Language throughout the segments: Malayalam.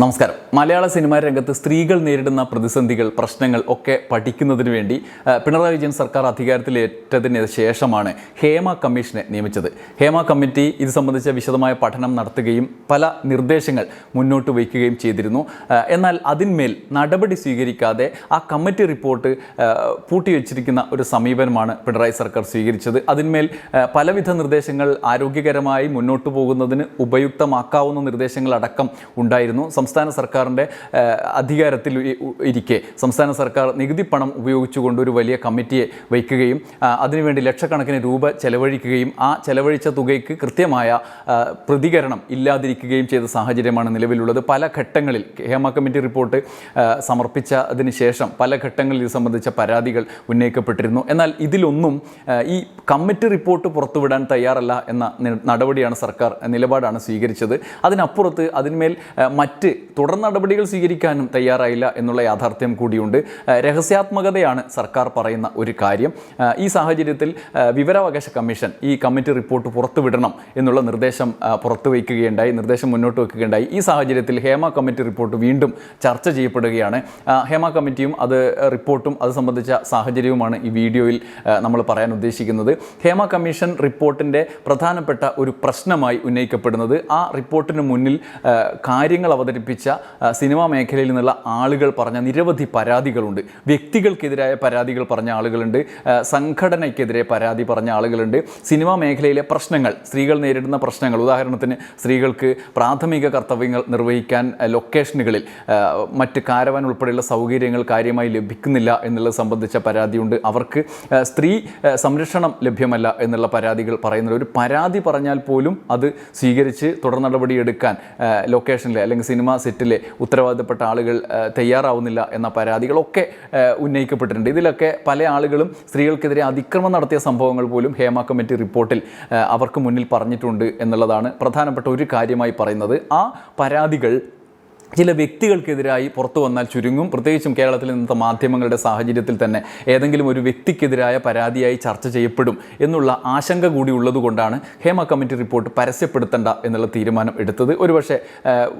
നമസ്കാരം. മലയാള സിനിമാ രംഗത്ത് സ്ത്രീകൾ നേരിടുന്ന പ്രതിസന്ധികൾ പ്രശ്നങ്ങൾ ഒക്കെ പഠിക്കുന്നതിന് വേണ്ടി പിണറായി വിജയൻ സർക്കാർ അധികാരത്തിലേറ്റതിന് ശേഷമാണ് ഹേമ കമ്മീഷനെ നിയമിച്ചത്. ഹേമ കമ്മിറ്റി ഇത് സംബന്ധിച്ച വിശദമായ പഠനം നടത്തുകയും പല നിർദ്ദേശങ്ങൾ മുന്നോട്ട് വയ്ക്കുകയും ചെയ്തിരുന്നു. എന്നാൽ അതിന്മേൽ നടപടി സ്വീകരിക്കാതെ ആ കമ്മിറ്റി റിപ്പോർട്ട് പൂട്ടിവെച്ചിരിക്കുന്ന ഒരു സമീപനമാണ് പിണറായി സർക്കാർ സ്വീകരിച്ചത്. അതിന്മേൽ പലവിധ നിർദ്ദേശങ്ങൾ ആരോഗ്യകരമായി മുന്നോട്ട് പോകുന്നതിന് ഉപയുക്തമാക്കാവുന്ന നിർദ്ദേശങ്ങളടക്കം ഉണ്ടായിരുന്നു. സംസ്ഥാന സർക്കാരിന്റെ അധികാരത്തിൽ ഇരിക്കെ. സംസ്ഥാന സർക്കാർ നികുതി പണം ഉപയോഗിച്ചുകൊണ്ട് ഒരു വലിയ കമ്മിറ്റിയെ വയ്ക്കുകയും അതിനുവേണ്ടി ലക്ഷക്കണക്കിന് രൂപ ചെലവഴിക്കുകയും ആ ചെലവഴിച്ച തുകയ്ക്ക് കൃത്യമായ പ്രതികരണം ഇല്ലാതിരിക്കുകയും ചെയ്ത സാഹചര്യമാണ് നിലവിലുള്ളത്. പല ഘട്ടങ്ങളിൽ ഹേമ കമ്മിറ്റി റിപ്പോർട്ട് സമർപ്പിച്ച സമർപ്പിച്ചതിന് ശേഷം പല ഘട്ടങ്ങളിൽ ഇത് സംബന്ധിച്ച പരാതികൾ ഉന്നയിക്കപ്പെട്ടിരുന്നു. എന്നാൽ ഇതിലൊന്നും ഈ കമ്മിറ്റി റിപ്പോർട്ട് പുറത്തുവിടാൻ തയ്യാറല്ല എന്ന നടപടിയാണ് സർക്കാർ നിലപാടാണ് സ്വീകരിച്ചത്. അതിനപ്പുറത്ത് അതിന്മേൽ മറ്റ് തുടർ നടപടികൾ സ്വീകരിക്കാനും തയ്യാറായില്ല എന്നുള്ള യാഥാർത്ഥ്യം കൂടിയുണ്ട്. രഹസ്യാത്മകതയാണ് സർക്കാർ പറയുന്ന ഒരു കാര്യം. ഈ സാഹചര്യത്തിൽ വിവരാവകാശ കമ്മീഷൻ ഈ കമ്മിറ്റി റിപ്പോർട്ട് പുറത്തുവിടണം എന്നുള്ള നിർദ്ദേശം പുറത്തു പുറത്തുവയ്ക്കുകയുണ്ടായി നിർദ്ദേശം മുന്നോട്ട് വെക്കുകയുണ്ടായി ഈ സാഹചര്യത്തിൽ ഹേമ കമ്മിറ്റി റിപ്പോർട്ട് വീണ്ടും ചർച്ച ചെയ്യപ്പെടുകയാണ്. ഹേമ കമ്മിറ്റിയും അത് റിപ്പോർട്ടും അത് സംബന്ധിച്ച സാഹചര്യവുമാണ് ഈ വീഡിയോയിൽ നമ്മൾ പറയാൻ ഉദ്ദേശിക്കുന്നത്. ഹേമ കമ്മീഷൻ റിപ്പോർട്ടിന്റെ പ്രധാനപ്പെട്ട ഒരു പ്രശ്നമായി ഉന്നയിക്കപ്പെടുന്നത് ആ റിപ്പോർട്ടിന് മുന്നിൽ കാര്യങ്ങൾ കാര്യങ്ങൾ അവതരിപ്പിച്ച സിനിമാ മേഖലയിൽ നിന്നുള്ള ആളുകൾ പറഞ്ഞ നിരവധി പരാതികളുണ്ട്. വ്യക്തികൾക്കെതിരായ പരാതികൾ പറഞ്ഞ ആളുകളുണ്ട്. സംഘടനയ്ക്കെതിരെ പരാതി പറഞ്ഞ ആളുകളുണ്ട്. സിനിമാ മേഖലയിലെ പ്രശ്നങ്ങൾ സ്ത്രീകൾ നേരിടുന്ന പ്രശ്നങ്ങൾ. ഉദാഹരണത്തിന് സ്ത്രീകൾക്ക് പ്രാഥമിക കർത്തവ്യങ്ങൾ നിർവഹിക്കാൻ ലൊക്കേഷനുകളിൽ മറ്റ് കാരവാൻ ഉൾപ്പെടെയുള്ള സൗകര്യങ്ങൾ കാര്യമായി ലഭിക്കുന്നില്ല എന്നുള്ളത് സംബന്ധിച്ച പരാതിയുണ്ട്. അവർക്ക് സ്ത്രീ സംരക്ഷണം ലഭ്യമല്ല എന്നുള്ള പരാതികൾ പറയുന്നത് ഒരു പരാതി പറഞ്ഞാൽ പോലും അത് സ്വീകരിച്ച് തുടർ നടപടിയെടുക്കാൻ ലൊക്കേഷനിലെ അല്ലെങ്കിൽ സിനിമാ സെറ്റിലെ ഉത്തരവാദിത്തപ്പെട്ട ആളുകൾ തയ്യാറാവുന്നില്ല എന്ന പരാതികളൊക്കെ ഉന്നയിക്കപ്പെട്ടിട്ടുണ്ട്. ഇതിലൊക്കെ പല ആളുകളും സ്ത്രീകൾക്കെതിരെ അതിക്രമം നടത്തിയ സംഭവങ്ങൾ പോലും ഹേമ കമ്മിറ്റി റിപ്പോർട്ടിൽ അവർക്ക് മുന്നിൽ പറഞ്ഞിട്ടുണ്ട് എന്നുള്ളതാണ് പ്രധാനപ്പെട്ട ഒരു കാര്യമായി പറയുന്നത്. ആ പരാതികൾ ചില വ്യക്തികൾക്കെതിരായി പുറത്തു വന്നാൽ ചുരുങ്ങും. പ്രത്യേകിച്ചും കേരളത്തിൽ ഇന്നത്തെ മാധ്യമങ്ങളുടെ സാഹചര്യത്തിൽ തന്നെ ഏതെങ്കിലും ഒരു വ്യക്തിക്കെതിരായ പരാതിയായി ചർച്ച ചെയ്യപ്പെടും എന്നുള്ള ആശങ്ക കൂടി ഉള്ളതുകൊണ്ടാണ് ഹേമ കമ്മിറ്റി റിപ്പോർട്ട് പരസ്യപ്പെടുത്തേണ്ട എന്നുള്ള തീരുമാനം എടുത്തത്. ഒരുപക്ഷെ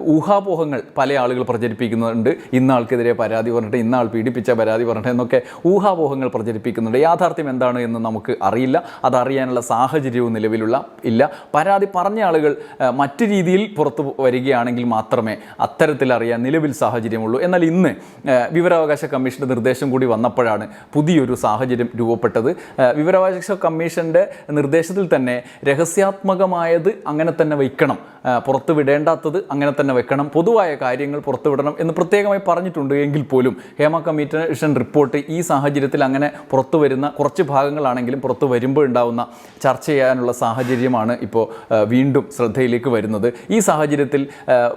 ഊഹാപോഹങ്ങൾ പല ആളുകൾ പ്രചരിപ്പിക്കുന്നുണ്ട്. ഇന്ന ആൾക്കെതിരെ പരാതി പറഞ്ഞിട്ട് ഇന്ന ആൾ പീഡിപ്പിച്ച പരാതി പറഞ്ഞിട്ട് എന്നൊക്കെ ഊഹാപോഹങ്ങൾ പ്രചരിപ്പിക്കുന്നുണ്ട്. യാഥാർത്ഥ്യം എന്താണ് എന്ന് നമുക്ക് അറിയില്ല. അതറിയാനുള്ള സാഹചര്യവും നിലവിലുള്ള ഇല്ല. പരാതി പറഞ്ഞ ആളുകൾ മറ്റു രീതിയിൽ പുറത്തു വരികയാണെങ്കിൽ മാത്രമേ അത്തരത്തിൽ അറിയാൻ നിലവിൽ സാഹചര്യമുള്ളൂ. എന്നാൽ ഇന്ന് വിവരാവകാശ കമ്മീഷന്റെ നിർദ്ദേശം കൂടി വന്നപ്പോഴാണ് പുതിയൊരു സാഹചര്യം രൂപപ്പെട്ടത്. വിവരാവകാശ കമ്മീഷന്റെ നിർദ്ദേശത്തിൽ തന്നെ രഹസ്യാത്മകമായത് അങ്ങനെ തന്നെ വയ്ക്കണം. പുറത്തു വിടേണ്ടാത്തത് അങ്ങനെ തന്നെ വെക്കണം പൊതുവായ കാര്യങ്ങൾ പുറത്തുവിടണം എന്ന് പ്രത്യേകമായി പറഞ്ഞിട്ടുണ്ട് എങ്കിൽ പോലും ഹേമ കമ്മീഷൻ റിപ്പോർട്ട് ഈ സാഹചര്യത്തിൽ അങ്ങനെ പുറത്തു വരുന്ന കുറച്ച് ഭാഗങ്ങളാണെങ്കിലും പുറത്തു വരുമ്പോൾ ഉണ്ടാവുന്ന ചർച്ച ചെയ്യാനുള്ള സാഹചര്യമാണ് ഇപ്പോൾ വീണ്ടും ശ്രദ്ധയിലേക്ക് വരുന്നത്. ഈ സാഹചര്യത്തിൽ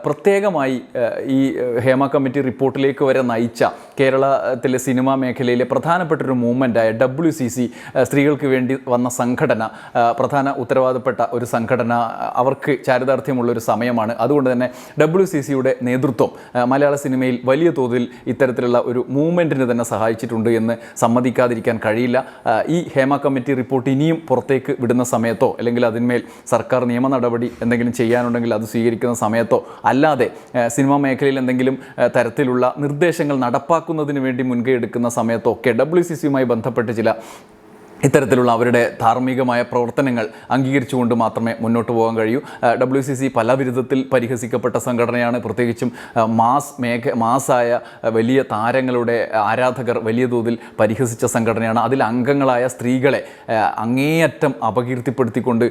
പ്രത്യേകമായി ഈ ഹേമ കമ്മിറ്റി റിപ്പോർട്ടിലേക്ക് വരെ നയിച്ച കേരളത്തിലെ സിനിമാ മേഖലയിലെ പ്രധാനപ്പെട്ട ഒരു മൂവ്മെന്റായ ഡബ്ല്യു സി സി സ്ത്രീകൾക്ക് വേണ്ടി വന്ന സംഘടന പ്രധാന ഉത്തരവാദപ്പെട്ട ഒരു സംഘടന അവർക്ക് ചാരിതാർത്ഥ്യമുള്ള ഒരു സമയമാണ്. അതുകൊണ്ട് തന്നെ ഡബ്ല്യു സി സിയുടെ നേതൃത്വം മലയാള സിനിമയിൽ വലിയ തോതിൽ ഇത്തരത്തിലുള്ള ഒരു മൂവ്മെന്റിന് തന്നെ സഹായിച്ചിട്ടുണ്ട് എന്ന് സമ്മതിക്കാതിരിക്കാൻ കഴിയില്ല. ഈ ഹേമ കമ്മിറ്റി റിപ്പോർട്ട് ഇനിയും പുറത്തേക്ക് വിടുന്ന സമയത്തോ അല്ലെങ്കിൽ അതിന്മേൽ സർക്കാർ നിയമ നടപടി എന്തെങ്കിലും ചെയ്യാനുണ്ടെങ്കിൽ അത് സ്വീകരിക്കുന്ന സമയത്തോ അല്ലാതെ സിനിമാ മേഖലയിൽ എന്തെങ്കിലും തരത്തിലുള്ള നിർദ്ദേശങ്ങൾ നടപ്പാക്കുന്നതിന് വേണ്ടി മുൻകൈ എടുക്കുന്ന സമയത്തൊക്കെ ഡബ്ല്യു സി സിയുമായി ബന്ധപ്പെട്ട് ചില ഇത്തരത്തിലുള്ള അവരുടെ ധാർമ്മികമായ പ്രവർത്തനങ്ങൾ അംഗീകരിച്ചുകൊണ്ട് മാത്രമേ മുന്നോട്ട് പോകാൻ കഴിയൂ. ഡബ്ല്യു സി സി പല വിധത്തിൽ പരിഹസിക്കപ്പെട്ട സംഘടനയാണ്. പ്രത്യേകിച്ചും മാസ് മേഖ മാസായ വലിയ താരങ്ങളുടെ ആരാധകർ വലിയ തോതിൽ പരിഹസിച്ച സംഘടനയാണ്. അതിൽ അംഗങ്ങളായ സ്ത്രീകളെ അങ്ങേയറ്റം അപകീർത്തിപ്പെടുത്തിക്കൊണ്ട്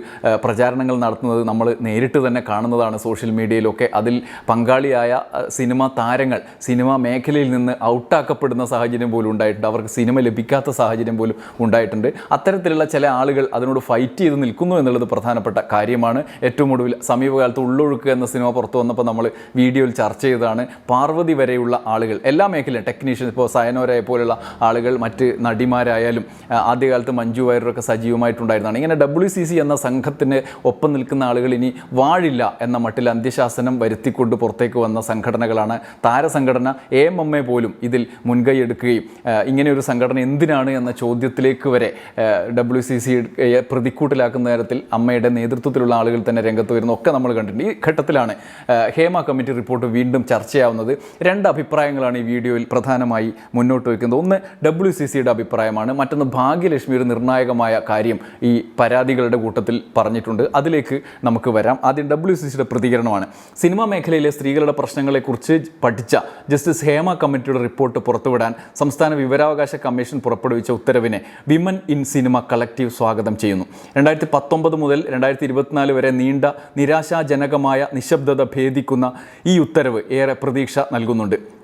പ്രചാരണങ്ങൾ നടത്തുന്നത് നമ്മൾ നേരിട്ട് തന്നെ കാണുന്നതാണ് സോഷ്യൽ മീഡിയയിലൊക്കെ. അതിൽ പങ്കാളിയായ സിനിമ താരങ്ങൾ സിനിമാ മേഖലയിൽ നിന്ന് ഔട്ടാക്കപ്പെടുന്ന സാഹചര്യം പോലും ഉണ്ടായിട്ടുണ്ട്. അവർക്ക് സിനിമ ലഭിക്കാത്ത സാഹചര്യം പോലും ഉണ്ടായിട്ടുണ്ട്. അത്തരത്തിലുള്ള ചില ആളുകൾ അതിനോട് ഫൈറ്റ് ചെയ്ത് നിൽക്കുന്നു എന്നുള്ളത് പ്രധാനപ്പെട്ട കാര്യമാണ്. ഏറ്റവും ഒടുവിൽ സമീപകാലത്ത് ഉള്ളൊഴുക്ക് എന്ന സിനിമ പുറത്തു വന്നപ്പോൾ നമ്മൾ വീഡിയോയിൽ ചർച്ച ചെയ്തതാണ്. പാർവതി വരെയുള്ള ആളുകൾ എല്ലാ മേഖലയും ടെക്നീഷ്യൻ ഇപ്പോൾ സയനോരയെ പോലുള്ള ആളുകൾ മറ്റ് നടിമാരായാലും ആദ്യകാലത്ത് മഞ്ജു വാര്യരൊക്കെ സജീവമായിട്ടുണ്ടായിരുന്നതാണ്. ഇങ്ങനെ ഡബ്ല്യു സി സി എന്ന സംഘത്തിന് ഒപ്പം നിൽക്കുന്ന ആളുകൾ ഇനി വാഴില്ല എന്ന മട്ടിൽ അന്ത്യശാസനം വരുത്തിക്കൊണ്ട് പുറത്തേക്ക് വന്ന സംഘടനകളാണ്. താരസംഘടന എ എം എം എ പോലും ഇതിൽ മുൻകൈ എടുക്കുകയും ഇങ്ങനെയൊരു ഇങ്ങനെ ഒരു സംഘടന എന്തിനാണ് എന്ന ചോദ്യത്തിലേക്ക് വരെ ഡബ്ല്യു സി സി പ്രതിക്കൂട്ടിലാക്കുന്ന നേരത്തിൽ അമ്മയുടെ നേതൃത്വത്തിലുള്ള ആളുകൾ തന്നെ രംഗത്ത് വരുന്ന. ഒക്കെ നമ്മൾ കണ്ടിട്ടുണ്ട്. ഈ ഘട്ടത്തിലാണ് ഹേമ കമ്മിറ്റി റിപ്പോർട്ട് വീണ്ടും ചർച്ചയാവുന്നത്. രണ്ട് അഭിപ്രായങ്ങളാണ് ഈ വീഡിയോയിൽ പ്രധാനമായി മുന്നോട്ട് വയ്ക്കുന്നത്. ഒന്ന് ഡബ്ല്യു സി സിയുടെ അഭിപ്രായമാണ്. മറ്റൊന്ന് ഭാഗ്യലക്ഷ്മി ഒരു നിർണായകമായ കാര്യം ഈ പരാതികളുടെ കൂട്ടത്തിൽ പറഞ്ഞിട്ടുണ്ട്. അതിലേക്ക് നമുക്ക് വരാം. ആദ്യം ഡബ്ല്യു സി സിയുടെ പ്രതികരണമാണ്. സിനിമാ മേഖലയിലെ സ്ത്രീകളുടെ പ്രശ്നങ്ങളെക്കുറിച്ച് പഠിച്ച ജസ്റ്റിസ് ഹേമ കമ്മിറ്റിയുടെ റിപ്പോർട്ട് പുറത്തുവിടാൻ സംസ്ഥാന വിവരാവകാശ കമ്മീഷൻ പുറപ്പെടുവിച്ച ഉത്തരവിനെ വിമൻ ഇൻ സിനിമ കളക്റ്റീവ് സ്വാഗതം ചെയ്യുന്നു. രണ്ടായിരത്തി പത്തൊമ്പത് മുതൽ രണ്ടായിരത്തി ഇരുപത്തിനാല് വരെ നീണ്ട നിരാശാജനകമായ നിശബ്ദത ഭേദിക്കുന്ന ഈ ഉത്തരവ് ഏറെ പ്രതീക്ഷ നൽകുന്നുണ്ട്.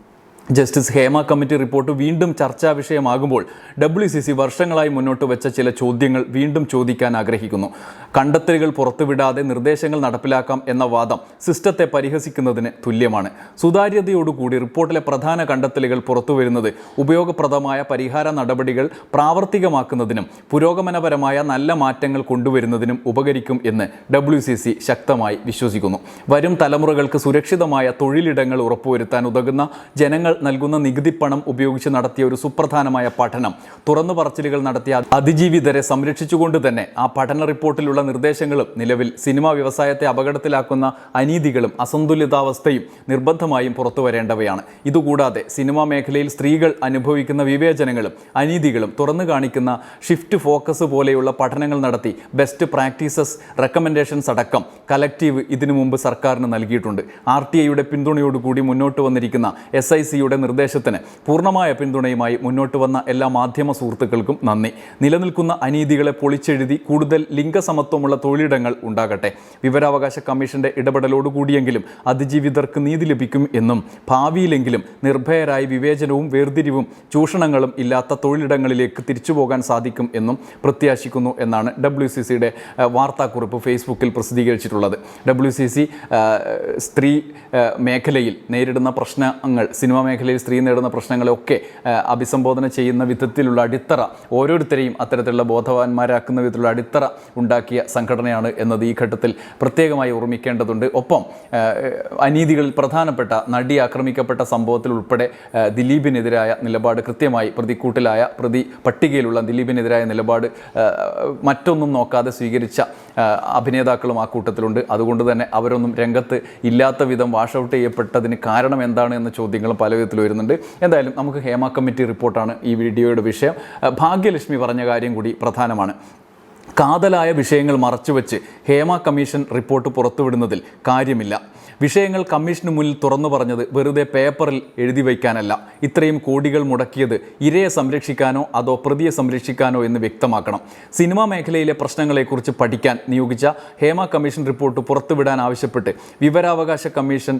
ജസ്റ്റിസ് ഹേമ കമ്മിറ്റി റിപ്പോർട്ട് വീണ്ടും ചർച്ചാ വിഷയമാകുമ്പോൾ ഡബ്ല്യു സി സി വർഷങ്ങളായി മുന്നോട്ട് വെച്ച ചില ചോദ്യങ്ങൾ വീണ്ടും ചോദിക്കാൻ ആഗ്രഹിക്കുന്നു. കണ്ടെത്തലുകൾ പുറത്തുവിടാതെ നിർദ്ദേശങ്ങൾ നടപ്പിലാക്കാം എന്ന വാദം സിസ്റ്റത്തെ പരിഹസിക്കുന്നതിന് തുല്യമാണ്. സുതാര്യതയോടുകൂടി റിപ്പോർട്ടിലെ പ്രധാന കണ്ടെത്തലുകൾ പുറത്തുവരുന്നത് ഉപയോഗപ്രദമായ പരിഹാര നടപടികൾ പ്രാവർത്തികമാക്കുന്നതിനും പുരോഗമനപരമായ നല്ല മാറ്റങ്ങൾ കൊണ്ടുവരുന്നതിനും ഉപകരിക്കും എന്ന് ഡബ്ല്യു സി സി ശക്തമായി വിശ്വസിക്കുന്നു. വരും തലമുറകൾക്ക് സുരക്ഷിതമായ തൊഴിലിടങ്ങൾ ഉറപ്പുവരുത്താൻ ഉതകുന്ന ജനങ്ങൾ നൽകുന്ന നികുതി പണം ഉപയോഗിച്ച് നടത്തിയ ഒരു സുപ്രധാനമായ പഠനം. തുറന്നു പറച്ചിലുകൾ നടത്തിയ അതിജീവിതരെ സംരക്ഷിച്ചുകൊണ്ട് തന്നെ ആ പഠന റിപ്പോർട്ടിലുള്ള നിർദ്ദേശങ്ങളും നിലവിൽ സിനിമാ വ്യവസായത്തെ അപകടത്തിലാക്കുന്ന അനീതികളും അസന്തുലിതാവസ്ഥയും നിർബന്ധമായും പുറത്തു വരേണ്ടവയാണ് ഇതുകൂടാതെ സിനിമാ മേഖലയിൽ സ്ത്രീകൾ അനുഭവിക്കുന്ന വിവേചനങ്ങളും അനീതികളും തുറന്നു കാണിക്കുന്ന ഷിഫ്റ്റ് ഫോക്കസ് പോലെയുള്ള പഠനങ്ങൾ നടത്തി ബെസ്റ്റ് പ്രാക്ടീസസ് റെക്കമെൻഡേഷൻസ് അടക്കം കലക്റ്റീവ് ഇതിനു മുമ്പ് സർക്കാരിന് നൽകിയിട്ടുണ്ട്. ആർ ടി ഐയുടെ പിന്തുണയോടുകൂടി മുന്നോട്ട് വന്നിരിക്കുന്ന എസ് ഐ സിയുടെ നിർദ്ദേശത്തിന് പൂർണമായ പിന്തുണയുമായി മുന്നോട്ട് വന്ന എല്ലാ മാധ്യമ സുഹൃത്തുക്കൾക്കും നന്ദി. നിലനിൽക്കുന്ന അനീതികളെ പൊളിച്ചെഴുതി കൂടുതൽ ലിംഗസമത്വമുള്ള തൊഴിലിടങ്ങൾ ഉണ്ടാകട്ടെ. വിവരാവകാശ കമ്മീഷന്റെ ഇടപെടലോടുകൂടിയെങ്കിലും അതിജീവിതർക്ക് നീതി ലഭിക്കും എന്നും ഭാവിയിലെങ്കിലും നിർഭയരായി വിവേചനവും വേർതിരിവും ചൂഷണങ്ങളും ഇല്ലാത്ത തൊഴിലിടങ്ങളിലേക്ക് തിരിച്ചു പോകാൻ സാധിക്കും എന്നും പ്രത്യാശിക്കുന്നു എന്നാണ് ഡബ്ല്യു സി സിയുടെ വാർത്താക്കുറിപ്പ് ഫേസ്ബുക്കിൽ പ്രസിദ്ധീകരിച്ചിട്ടുള്ളത്. ഡബ്ല്യു സി സി സ്ത്രീ മേഖലയിൽ നേരിടുന്ന പ്രശ്നങ്ങൾ സിനിമാ മേഖലയിൽ സ്ത്രീ നേടുന്ന പ്രശ്നങ്ങളെയൊക്കെ അഭിസംബോധന ചെയ്യുന്ന വിധത്തിലുള്ള അടിത്തറ ഓരോരുത്തരെയും അത്തരത്തിലുള്ള ബോധവാന്മാരാക്കുന്ന വിധത്തിലുള്ള അടിത്തറ ഉണ്ടാക്കിയ സംഘടനയാണ് എന്നത് ഈ ഘട്ടത്തിൽ പ്രത്യേകമായി ഓർമ്മിക്കേണ്ടതുണ്ട്. ഒപ്പം അനീതികളിൽ പ്രധാനപ്പെട്ട നടി ആക്രമിക്കപ്പെട്ട സംഭവത്തിൽ ഉൾപ്പെടെ ദിലീപിനെതിരായ നിലപാട് കൃത്യമായി പ്രതിക്കൂട്ടിലായ പ്രതി പട്ടികയിലുള്ള ദിലീപിനെതിരായ നിലപാട് മറ്റൊന്നും നോക്കാതെ സ്വീകരിച്ച അഭിനേതാക്കളും ആ കൂട്ടത്തിലുണ്ട്. അതുകൊണ്ട് തന്നെ അവരൊന്നും രംഗത്ത് ഇല്ലാത്ത വിധം വാഷ് ഔട്ട് ചെയ്യപ്പെട്ടതിന് കാരണം എന്താണ് എന്ന ചോദ്യങ്ങളും പല വിധത്തിൽ വരുന്നുണ്ട്. എന്തായാലും നമുക്ക് ഹേമ കമ്മിറ്റി റിപ്പോർട്ടാണ് ഈ വീഡിയോയുടെ വിഷയം. ഭാഗ്യലക്ഷ്മി പറഞ്ഞ കാര്യം കൂടി പ്രധാനമാണ്. കാതലായ വിഷയങ്ങൾ മറച്ചുവെച്ച് ഹേമ കമ്മീഷൻ റിപ്പോർട്ട് പുറത്തുവിടുന്നതിൽ കാര്യമില്ല. വിഷയങ്ങൾ കമ്മീഷന് മുന്നിൽ തുറന്നു പറഞ്ഞത് വെറുതെ പേപ്പറിൽ എഴുതി വയ്ക്കാനല്ല. ഇത്രയും കോടികൾ മുടക്കിയത് ഇരയെ സംരക്ഷിക്കാനോ അതോ പ്രതിയെ സംരക്ഷിക്കാനോ എന്ന് വ്യക്തമാക്കണം. സിനിമാ മേഖലയിലെ പ്രശ്നങ്ങളെക്കുറിച്ച് പഠിക്കാൻ നിയോഗിച്ച ഹേമ കമ്മീഷൻ റിപ്പോർട്ട് പുറത്തുവിടാൻ ആവശ്യപ്പെട്ട് വിവരാവകാശ കമ്മീഷൻ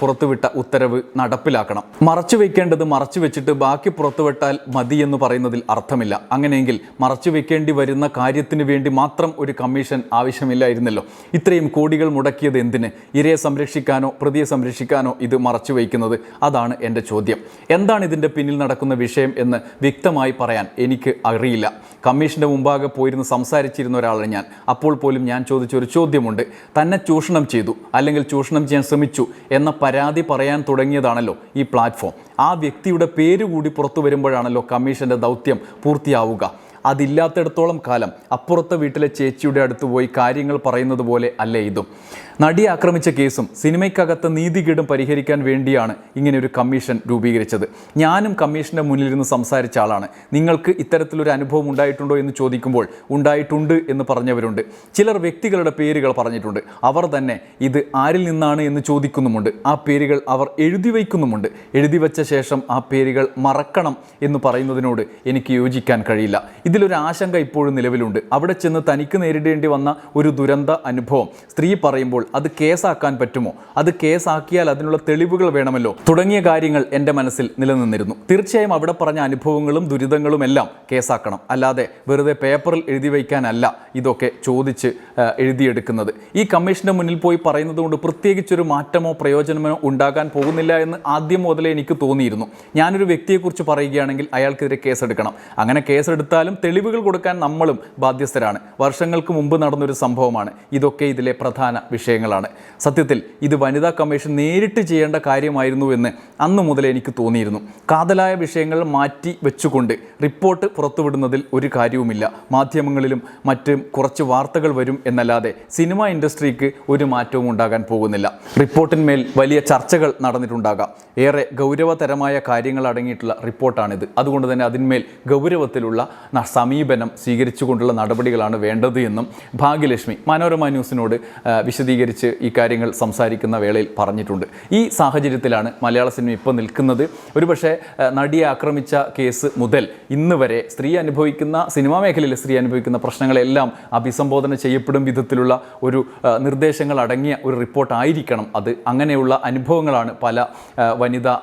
പുറത്തുവിട്ട ഉത്തരവ് നടപ്പിലാക്കണം. മറച്ചു വയ്ക്കേണ്ടത് മറച്ചു വെച്ചിട്ട് ബാക്കി പുറത്തുവിട്ടാൽ മതി എന്ന് പറയുന്നതിൽ അർത്ഥമില്ല. അങ്ങനെയെങ്കിൽ മറച്ചു വയ്ക്കേണ്ടി വരുന്ന കാര്യത്തിന് വേണ്ടി മാത്രം ഒരു കമ്മീഷൻ ആവശ്യമില്ലായിരുന്നല്ലോ. ഇത്രയും കോടികൾ മുടക്കിയത് എന്തിന്? ഇരയെ സംരക്ഷിക്കാനോ പ്രതിയെ സംരക്ഷിക്കാനോ ഇത് മറച്ചു വയ്ക്കുന്നത്? അതാണ് എന്റെ ചോദ്യം. എന്താണ് ഇതിന്റെ പിന്നിൽ നടക്കുന്ന വിഷയം എന്ന് വ്യക്തമായി പറയാൻ എനിക്ക് അറിയില്ല. കമ്മീഷന്റെ മുമ്പാകെ പോയിരുന്ന് സംസാരിച്ചിരുന്ന ഒരാളാണ് ഞാൻ. അപ്പോൾ പോലും ഞാൻ ചോദിച്ച ഒരു ചോദ്യമുണ്ട്. തന്നെ ചൂഷണം ചെയ്തു അല്ലെങ്കിൽ ചൂഷണം ചെയ്യാൻ ശ്രമിച്ചു എന്ന പരാതി പറയാൻ തുടങ്ങിയതാണല്ലോ ഈ പ്ലാറ്റ്ഫോം. ആ വ്യക്തിയുടെ പേര് കൂടി പുറത്തു വരുമ്പോഴാണല്ലോ കമ്മീഷന്റെ ദൗത്യം പൂർത്തിയാവുക. അതില്ലാത്തിടത്തോളം കാലം അപ്പുറത്തെ വീട്ടിലെ ചേച്ചിയുടെ അടുത്ത് പോയി കാര്യങ്ങൾ പറയുന്നത് പോലെ അല്ലേ ഇതും? നടിയെ ആക്രമിച്ച കേസും സിനിമയ്ക്കകത്ത് നീതികേടും പരിഹരിക്കാൻ വേണ്ടിയാണ് ഇങ്ങനെ ഒരു കമ്മീഷൻ രൂപീകരിച്ചത്. ഞാനും കമ്മീഷന്റെ മുന്നിലിരുന്ന് സംസാരിച്ച ആളാണ്. നിങ്ങൾക്ക് ഇത്തരത്തിലൊരു അനുഭവം ഉണ്ടായിട്ടുണ്ടോ എന്ന് ചോദിക്കുമ്പോൾ ഉണ്ടായിട്ടുണ്ട് എന്ന് പറഞ്ഞവരുണ്ട്. ചിലർ വ്യക്തികളുടെ പേരുകൾ പറഞ്ഞിട്ടുണ്ട്. അവർ തന്നെ ഇത് ആരിൽ നിന്നാണ് എന്ന് ചോദിക്കുന്നുമുണ്ട്. ആ പേരുകൾ അവർ എഴുതി വയ്ക്കുന്നുമുണ്ട്. എഴുതി വച്ച ശേഷം ആ പേരുകൾ മറക്കണം എന്ന് പറയുന്നതിനോട് എനിക്ക് യോജിക്കാൻ കഴിയില്ല. ഇതിലൊരു ആശങ്ക ഇപ്പോഴും നിലവിലുണ്ട്. അവിടെ ചെന്ന് തനിക്ക് നേരിടേണ്ടി വന്ന ഒരു ദുരന്ത അനുഭവം. സ്ത്രീ പറയുമ്പോൾ അത് കേസാക്കാൻ പറ്റുമോ? അത് കേസാക്കിയാൽ അതിനുള്ള തെളിവുകൾ വേണമല്ലോ? തുടങ്ങിയ കാര്യങ്ങൾ എന്റെ മനസ്സിൽ നിലനിന്നിരുന്നു. തീർച്ചയായും അവിടെ പറഞ്ഞ അനുഭവങ്ങളും ദുരിതങ്ങളും എല്ലാം കേസാക്കണം. അല്ലാതെ വെറുതെ പേപ്പറിൽ എഴുതി വയ്ക്കാനല്ല ഇതൊക്കെ ചോദിച്ച് എഴുതിയെടുക്കുന്നത്. ഈ കമ്മീഷന്റെ മുന്നിൽ പോയി പറയുന്നത് കൊണ്ട് പ്രത്യേകിച്ചൊരു മാറ്റമോ പ്രയോജനമോ ഉണ്ടാകാൻ പോകുന്നില്ല എന്ന് ആദ്യം മുതലേ എനിക്ക് തോന്നിയിരുന്നു. ഞാനൊരു വ്യക്തിയെക്കുറിച്ച് പറയുകയാണെങ്കിൽ അയാൾക്കെതിരെ കേസെടുക്കണം. അങ്ങനെ കേസെടുത്താലും തെളിവുകൾ കൊടുക്കാൻ നമ്മളും ബാധ്യസ്ഥരാണ്. വർഷങ്ങൾക്ക് മുമ്പ് നടന്നൊരു സംഭവമാണ്. ഇതൊക്കെ ഇതിലെ പ്രധാന വിഷയങ്ങൾ വിഷയങ്ങളാണ്. സത്യത്തിൽ ഇത് വനിതാ കമ്മീഷൻ നേരിട്ട് ചെയ്യേണ്ട കാര്യമായിരുന്നു എന്ന് അന്ന് മുതൽ എനിക്ക് തോന്നിയിരുന്നു. കാതലായ വിഷയങ്ങൾ മാറ്റി വെച്ചുകൊണ്ട് റിപ്പോർട്ട് പുറത്തുവിടുന്നതിൽ ഒരു കാര്യവുമില്ല. മാധ്യമങ്ങളിലും മറ്റും കുറച്ച് വാർത്തകൾ വരും എന്നല്ലാതെ സിനിമ ഇൻഡസ്ട്രിക്ക് ഒരു മാറ്റവും ഉണ്ടാകാൻ പോകുന്നില്ല. റിപ്പോർട്ടിന്മേൽ വലിയ ചർച്ചകൾ നടന്നിട്ടുണ്ടാകാം. ഏറെ ഗൗരവതരമായ കാര്യങ്ങൾ അടങ്ങിയിട്ടുള്ള റിപ്പോർട്ടാണിത്. അതുകൊണ്ട് തന്നെ അതിന്മേൽ ഗൗരവത്തിലുള്ള സമീപനം സ്വീകരിച്ചുകൊണ്ടുള്ള നടപടികളാണ് വേണ്ടത് എന്നും ഭാഗ്യലക്ഷ്മി മനോരമ ന്യൂസിനോട് ആ, വിശദീകരിച്ച് ഈ കാര്യങ്ങൾ സംസാരിക്കുന്ന വേളയിൽ പറഞ്ഞിട്ടുണ്ട്. ഈ സാഹചര്യത്തിലാണ് മലയാള സിനിമ ഇപ്പോൾ നിൽക്കുന്നത്. ഒരുപക്ഷെ നടിയെ ആക്രമിച്ച കേസ് മുതൽ ഇന്ന് വരെ സ്ത്രീ അനുഭവിക്കുന്ന സിനിമാ മേഖലയിലെ സ്ത്രീ അനുഭവിക്കുന്ന പ്രശ്നങ്ങളെല്ലാം അഭിസംബോധന ചെയ്യപ്പെടും വിധത്തിലുള്ള ഒരു നിർദ്ദേശങ്ങൾ അടങ്ങിയ ഒരു റിപ്പോർട്ട് ആയിരിക്കണം അത്. അങ്ങനെയുള്ള അനുഭവങ്ങളാണ് പല വനിതാ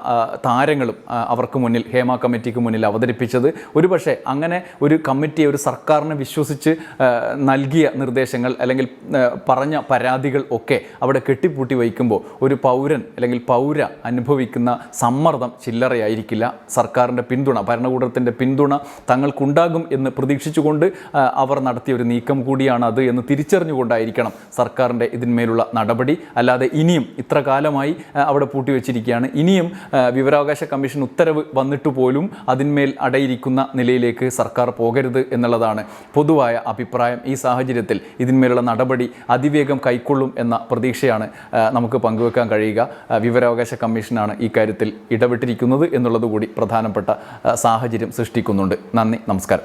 താരങ്ങളും അവർക്ക് മുന്നിൽ ഹേമ കമ്മിറ്റിക്ക് മുന്നിൽ അവതരിപ്പിച്ചത്. ഒരുപക്ഷെ അങ്ങനെ ഒരു കമ്മിറ്റിയെ ഒരു സർക്കാരിനെ വിശ്വസിച്ച് നൽകിയ നിർദ്ദേശങ്ങൾ അല്ലെങ്കിൽ പറഞ്ഞ പരാതികൾ ഒക്കെ അവിടെ കെട്ടിപ്പൂട്ടി വയ്ക്കുമ്പോൾ ഒരു പൗരൻ അല്ലെങ്കിൽ പൗര അനുഭവിക്കുന്ന സമ്മർദ്ദം ചില്ലറയായിരിക്കില്ല. സർക്കാരിന്റെ പിന്തുണ ഭരണകൂടത്തിന്റെ പിന്തുണ തങ്ങൾക്കുണ്ടാകും എന്ന് പ്രതീക്ഷിച്ചുകൊണ്ട് അവർ നടത്തിയ ഒരു നീക്കം കൂടിയാണ് അത് എന്ന് തിരിച്ചറിഞ്ഞുകൊണ്ടായിരിക്കണം സർക്കാരിന്റെ ഇതിന്മേലുള്ള നടപടി. അല്ലാതെ ഇനിയും ഇത്ര കാലമായി അവിടെ അവിടെ പൂട്ടിവെച്ചിരിക്കുകയാണ് ഇനിയും വിവരാവകാശ കമ്മീഷൻ ഉത്തരവ് വന്നിട്ട് പോലും അതിന്മേൽ അടയിരിക്കുന്ന നിലയിലേക്ക് സർക്കാർ പോകരുത് എന്നുള്ളതാണ് പൊതുവായ അഭിപ്രായം. ഈ സാഹചര്യത്തിൽ ഇതിന്മേലുള്ള നടപടി അതിവേഗം കൈക്കൊള്ളും എന്ന പ്രതീക്ഷയാണ് നമുക്ക് പങ്കുവെക്കാൻ കഴിയുക. വിവരാവകാശ കമ്മീഷനാണ് ഇക്കാര്യത്തിൽ കാര്യത്തിൽ ഇടപെട്ടിരിക്കുന്നത് എന്നുള്ളതുകൂടി പ്രധാനപ്പെട്ട സാഹചര്യം സൃഷ്ടിക്കുന്നുണ്ട്. നന്ദി നമസ്കാരം.